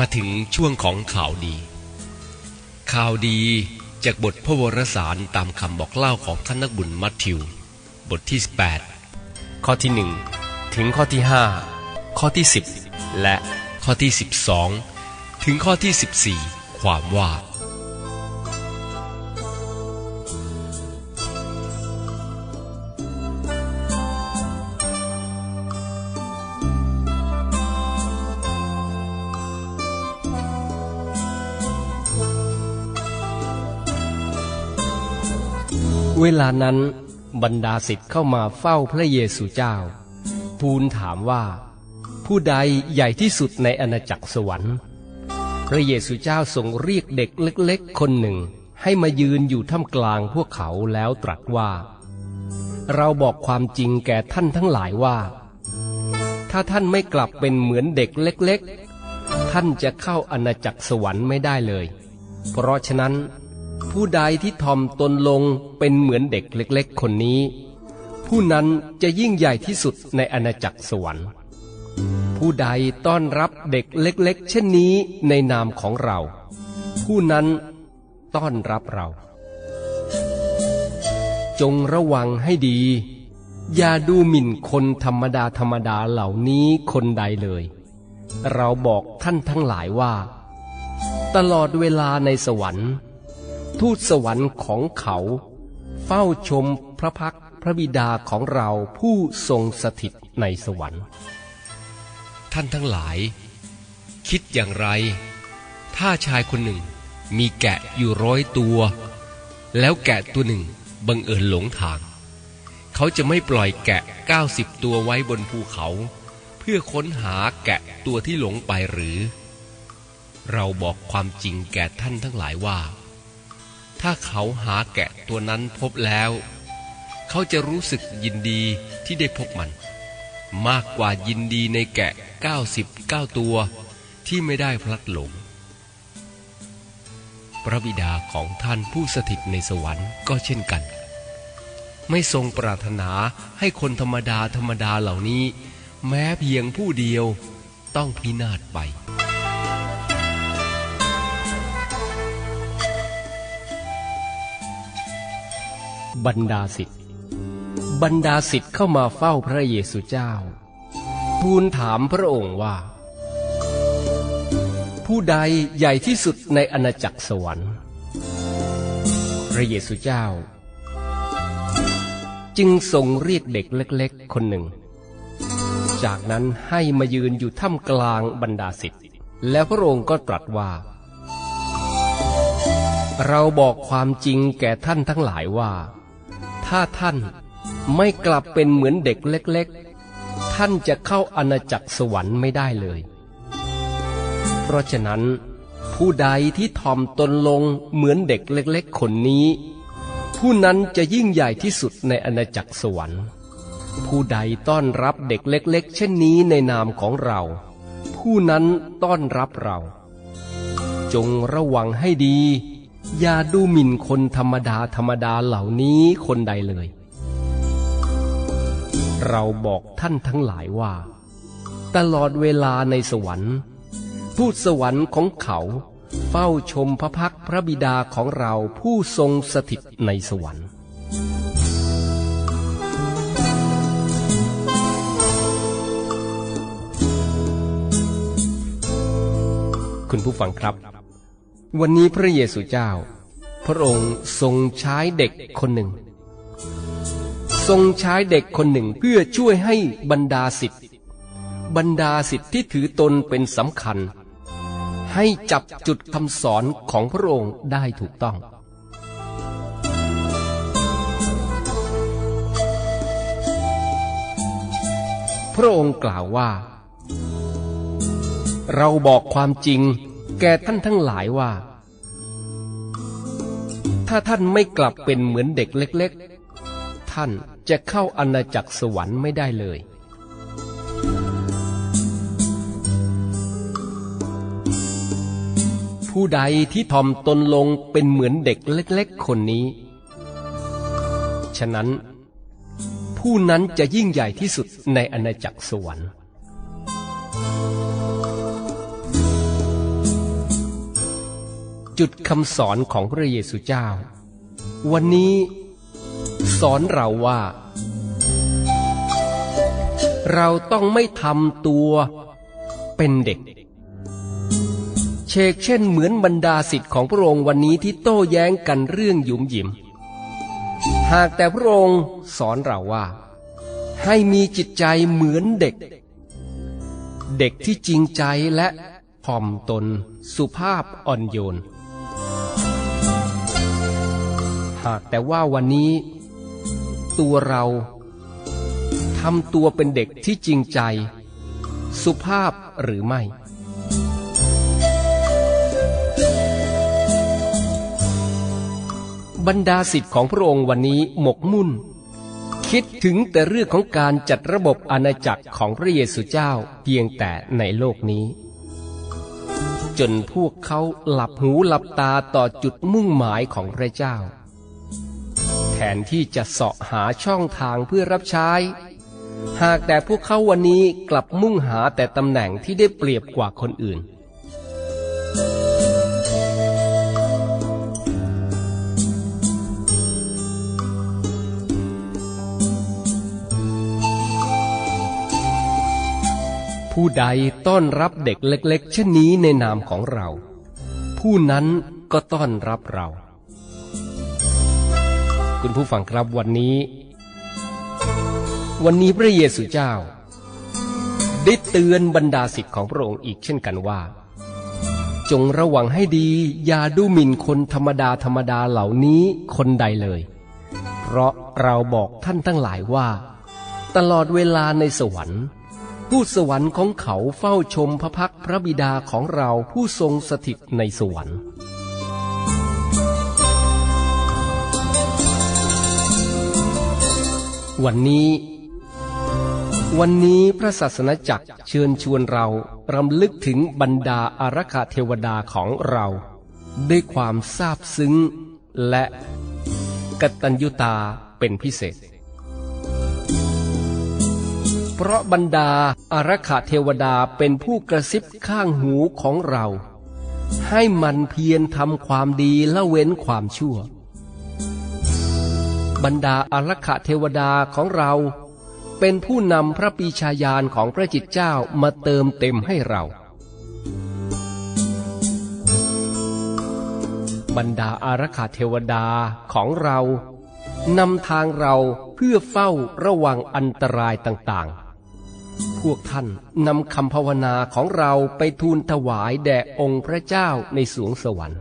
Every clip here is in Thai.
มาถึงช่วงของข่าวดี ข่าวดีจากบทพระวรสารตามคำบอกเล่าของท่านนักบุญมัทธิว บทที่ 18 ข้อที่ 1 ถึงข้อที่ 5 ข้อที่ 10 และข้อที่ 12 ถึงข้อที่ 14 ความว่า เวลานั้นบรรดาศิษย์เข้ามาเฝ้าพระเยซูเจ้า ทูลถามว่า ผู้ใดใหญ่ที่สุดในอาณาจักรสวรรค์ พระเยซูเจ้าทรงเรียกเด็กเล็กๆ คนหนึ่งให้มายืนอยู่ท่ามกลางพวกเขาแล้วตรัสว่า เราบอกความจริงแก่ท่านทั้งหลายว่า ถ้าท่านไม่กลับเป็นเหมือนเด็กเล็ก ๆ ท่านจะเข้าอาณาจักรสวรรค์ไม่ได้เลย เพราะฉะนั้น ผู้ใดที่ทอมตนลงเป็นเหมือนเด็กเล็กๆ คนนี้ ผู้นั้นจะยิ่งใหญ่ที่สุดในอาณาจักรสวรรค์ ผู้ใดต้อนรับเด็กเล็กๆ เช่นนี้ในนามของเรา ผู้นั้นต้อนรับเรา จงระวังให้ดี อย่าดูหมิ่นคนธรรมดาธรรมดาเหล่านี้คนใดเลย เราบอกท่านทั้งหลายว่า ตลอดเวลาในสวรรค์ ทูตสวรรค์ของเขา เฝ้าชมพระพักตร์พระบิดาของเราผู้ทรงสถิตในสวรรค์ ท่านทั้งหลาย คิดอย่างไร ถ้าชายคนหนึ่งมีแกะอยู่ร้อยตัว แล้วแกะตัวหนึ่งบังเอิญหลงทาง เขาจะไม่ปล่อยแกะ 90 ตัวไว้บนภูเขา เพื่อค้นหาแกะตัวที่หลงไปหรือ เราบอกความจริงแก่ท่านทั้งหลายว่า ถ้าเขาหาแกะตัวนั้นพบแล้ว เขาจะรู้สึกยินดีที่ได้พบมัน มากกว่ายินดีในแกะ 99 ตัวที่ไม่ได้พลัดหลง พระบิดาของท่านผู้สถิตในสวรรค์ก็เช่นกัน ไม่ทรงปรารถนาให้คนธรรมดาธรรมดาเหล่านี้ แม้เพียงผู้เดียวต้องพินาศไป บรรดาศิษย์บรรดาศิษย์เข้ามาเฝ้าพระเยซูเจ้า ทูลถามพระองค์ว่า ผู้ใดใหญ่ที่สุดในอาณาจักรสวรรค์ พระเยซูเจ้า จึงทรงเรียกเด็กเล็กๆ คนหนึ่ง จากนั้นให้มายืนอยู่ท่ามกลางบรรดาศิษย์แล้วพระองค์ก็ตรัสว่า เราบอกความจริงแก่ท่านทั้งหลายว่า ถ้าท่านไม่กลับเป็นเหมือนเด็กเล็กๆ ท่านจะเข้าอาณาจักรสวรรค์ไม่ได้เลย เพราะฉะนั้น ผู้ใดที่ทอมตนลงเหมือนเด็กเล็กๆ คนนี้ ผู้นั้นจะยิ่งใหญ่ที่สุดในอาณาจักรสวรรค์ ผู้ใดต้อนรับเด็กเล็กๆ เช่นนี้ในนามของเรา ผู้นั้นต้อนรับเรา จงระวังให้ดี อย่าดูหมิ่นคนธรรมดาธรรมดาเหล่านี้คนใดเลย เราบอกท่านทั้งหลายว่า ตลอดเวลาในสวรรค์ทูตสวรรค์ของเขาเฝ้าชมพระพักพระบิดาของเราผู้ทรงสถิตในสวรรค์ คุณผู้ฟังครับ วันนี้พระเยซูเจ้า พระองค์ทรงใช้เด็กคนหนึ่ง ทรงใช้เด็กคนหนึ่งเพื่อช่วยให้บรรดาสิทธิ์บรรดาสิทธิ์ที่ถือตนเป็นสำคัญ ให้จับจุดคำสอนของพระองค์ได้ถูกต้องพระองค์กล่าวว่า เราบอกความจริง แก่ท่านทั้งหลายว่า ถ้าท่านไม่กลับเป็นเหมือนเด็กเล็ก ๆ ท่านจะเข้าอาณาจักรสวรรค์ไม่ได้เลย ผู้ใดที่ทอมตนลงเป็นเหมือนเด็กเล็ก ๆ คนนี้ ฉะนั้น ผู้นั้นจะยิ่งใหญ่ที่สุดในอาณาจักรสวรรค์ จุดคำสอนของพระเยซูเจ้า วันนี้สอนเราว่า เราต้องไม่ทำตัวเป็นเด็ก เชกเช่นเหมือนบรรดาสิทธิ์ของพระองค์วันนี้ที่โต้แย้งกันเรื่องหยุมหยิม หากแต่พระองค์สอนเราว่า ให้มีจิตใจเหมือนเด็ก เด็กที่จริงใจและผ่อมตนสุภาพอ่อนโยน แต่ว่าวันนี้ ตัวเราทำตัวเป็นเด็กที่จริงใจ สุภาพหรือไม่ บรรดาสิทธิ์ของพระองค์วันนี้หมกมุ่น คิดถึงแต่เรื่องของการจัดระบบอาณาจักรของพระเยซูเจ้าเพียงแต่ในโลกนี้ จนพวกเขาหลับหูหลับตาต่อจุดมุ่งหมายของพระเจ้า นที่จะเสาะหาช่องทางเพื่อรับใช้ หากแต่พวกเขาวันนี้กลับมุ่งหาแต่ตำแหน่งที่ได้เปรียบกว่าคนอื่น ผู้ใดต้อนรับเด็กเล็กๆเช่นนี้ในนามของเรา ผู้นั้นก็ต้อนรับเรา คุณผู้ฟังครับวันนี้ วันนี้พระเยซูเจ้า ได้เตือนบรรดาสิทธิ์ของพระองค์อีกเช่นกันว่า จงระวังให้ดี อย่าดูหมิ่นคนธรรมดาธรรมดาเหล่านี้คนใดเลย เพราะเราบอกท่านทั้งหลายว่า ตลอดเวลาในสวรรค์ผู้สวรรค์ของเขาเฝ้าชมพระพักพระบิดาของเราผู้ทรงสถิตในสวรรค์ วันนี้ วันนี้พระศาสนจักรเชิญชวนเรารำลึกถึงบรรดาอารักขาเทวดาของเรา ด้วยความซาบซึ้ง และกตัญญูตาเป็นพิเศษ เพราะบรรดาอารักขาเทวดาเป็นผู้กระซิบข้างหูของเรา ให้มันเพียรทำความดีละเว้นความชั่ว บรรดาอารักขาเทวดาของเรา เป็นผู้นำพระปีชาญาณของพระจิตเจ้ามาเติมเต็มให้เรา บรรดาอารักขาเทวดาของเรานำทางเราเพื่อเฝ้าระวังอันตรายต่างๆ พวกท่านนำคำภาวนาของเราไปทูลถวายแด่องค์พระเจ้าในสวงสวรรค์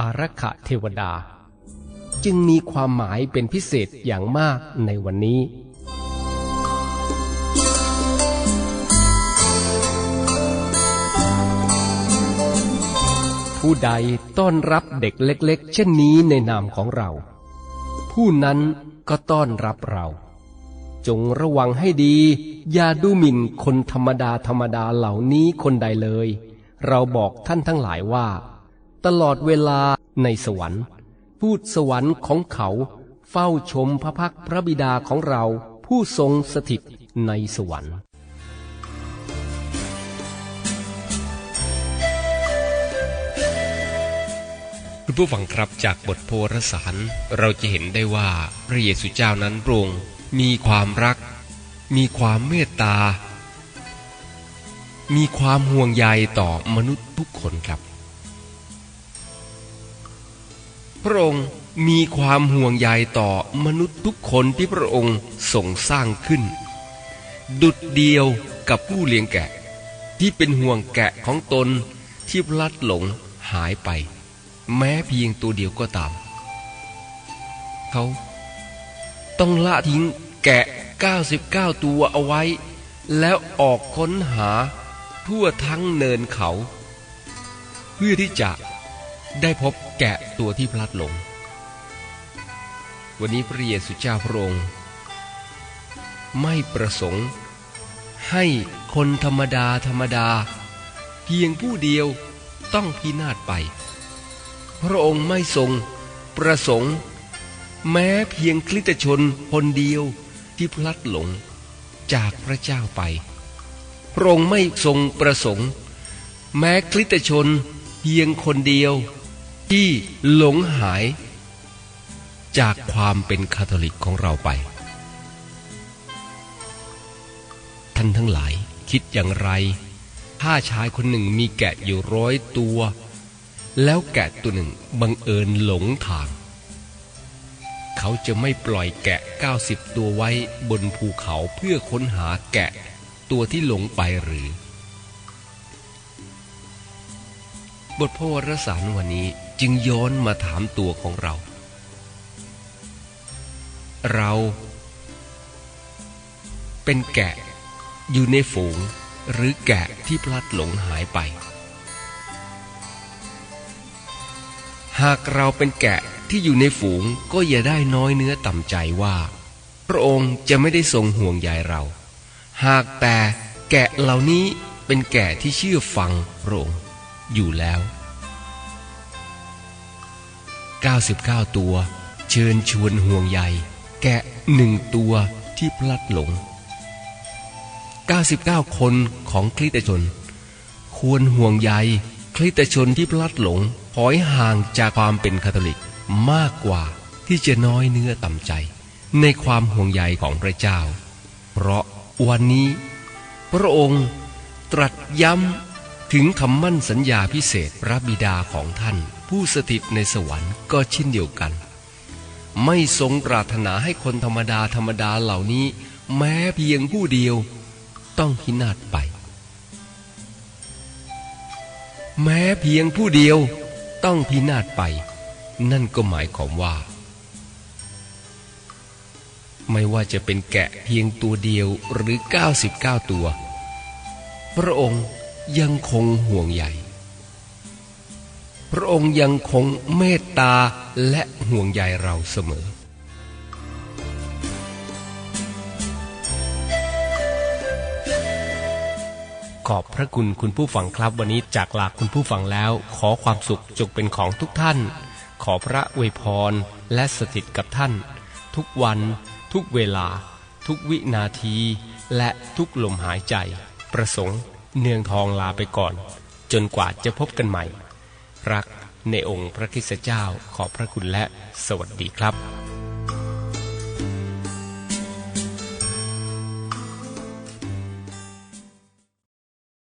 อารักขาเทวดา จึงมีความหมายเป็นพิเศษอย่างมากในวันนี้ ผู้ใดต้อนรับเด็กเล็ก ๆ เช่นนี้ในนามของเรา ผู้นั้นก็ต้อนรับเรา จงระวังให้ดี อย่าดูหมิ่นคนธรรมดาธรรมดาเหล่านี้คนใดเลย เราบอกท่านทั้งหลายว่า ตลอดเวลาในสวรรค์พูดสวรรค์ของเขาเฝ้าชมพระพักตร์พระบิดาของเราผู้ทรงสถิตในสวรรค์คุณผู้ฟังครับจากบทโพรสารเราจะเห็นได้ว่าพระเยซูเจ้านั้นพรงมีความรัก มีความเมตตา มีความห่วงใยต่อมนุษย์ทุกคนครับ พระองค์มีความห่วงใยต่อมนุษย์ทุกคนที่พระองค์ทรงสร้างขึ้น ดุดเดียวกับผู้เลี้ยงแกะ ที่เป็นห่วงแกะของตนที่พลัดหลงหายไป แม้เพียงตัวเดียวก็ตาม เขาต้องละทิ้งแกะ 99 ตัวเอาไว้ แล้วออกค้นหาทั่วทั้งเนินเขา เพื่อที่จะ ได้พบแกะตัวที่พลัดหลง วันนี้พระเยซูเจ้าพระองค์ ไม่ประสงค์ ให้คนธรรมดาธรรมดา เพียงผู้เดียวต้องพินาศไป พระองค์ไม่ทรงประสงค์ แม้เพียงคริสตชนคนเดียวที่พลัดหลงจากพระเจ้าไป พระองค์ไม่ทรงประสงค์ แม้คริสตชนเพียงคนเดียว ที่หลงหาย จากความเป็นคาทอลิกของเราไป ท่านทั้งหลายคิดอย่างไร ถ้าชายคนหนึ่งมีแกะอยู่ร้อยตัว แล้วแกะตัวหนึ่งบังเอิญหลงทาง เขาจะไม่ปล่อยแกะ 90 ตัวไว้บนภูเขาเพื่อค้นหาแกะตัวที่หลงไปหรือบทพระวรสารวันนี้ จึงย้อนมาถามตัวของเรา เรา เป็นแกะอยู่ในฝูงหรือแกะที่พลัดหลงหายไป หากเราเป็นแกะที่อยู่ในฝูงก็อย่าได้น้อยเนื้อต่ำใจว่า พระองค์จะไม่ได้ทรงห่วงใยเรา หากแต่แกะเหล่านี้เป็นแกะที่เชื่อฟังพระองค์อยู่แล้ว 99 ตัว เชิญชวนห่วงใยแกะหนึ่งตัวที่พลัดหลง 99 คนของคริสตชน ควรห่วงใยคริสตชนที่พลัดหลงถอยห่างจากความเป็นคาทอลิกมากกว่าที่จะน้อยเนื้อต่ำใจ ในความห่วงใยของพระเจ้า เพราะวันนี้ พระองค์ตรัสย้ำถึงคำมั่นสัญญาพิเศษพระบิดาของท่าน ผู้สถิตในสวรรค์ก็เช่นเดียวกัน ไม่ทรงปรารถนาให้คนธรรมดาธรรมดาเหล่านี้ แม้เพียงผู้เดียว ต้องพินาศไป แม้เพียงผู้เดียวต้องพินาศไป นั่นก็หมายความว่า ไม่ว่าจะเป็นแกะเพียงตัวเดียวหรือ 99 ตัว พระองค์ยังคงห่วงใย พระองค์ยังคงเมตตาและห่วงใยเราเสมอ ขอบพระคุณคุณผู้ฟังครับวันนี้จากลาคุณผู้ฟังแล้ว ขอความสุขจงเป็นของทุกท่าน ขอพระอวยพรและสถิตกับท่าน ทุกวัน ทุกเวลา ทุกวินาที และทุกลมหายใจ ประสงค์ เนืองทองลาไปก่อน จนกว่าจะพบกันใหม่ รักในองค์พระคิสเจ้าขอบพระคุณและสวัสดีครับ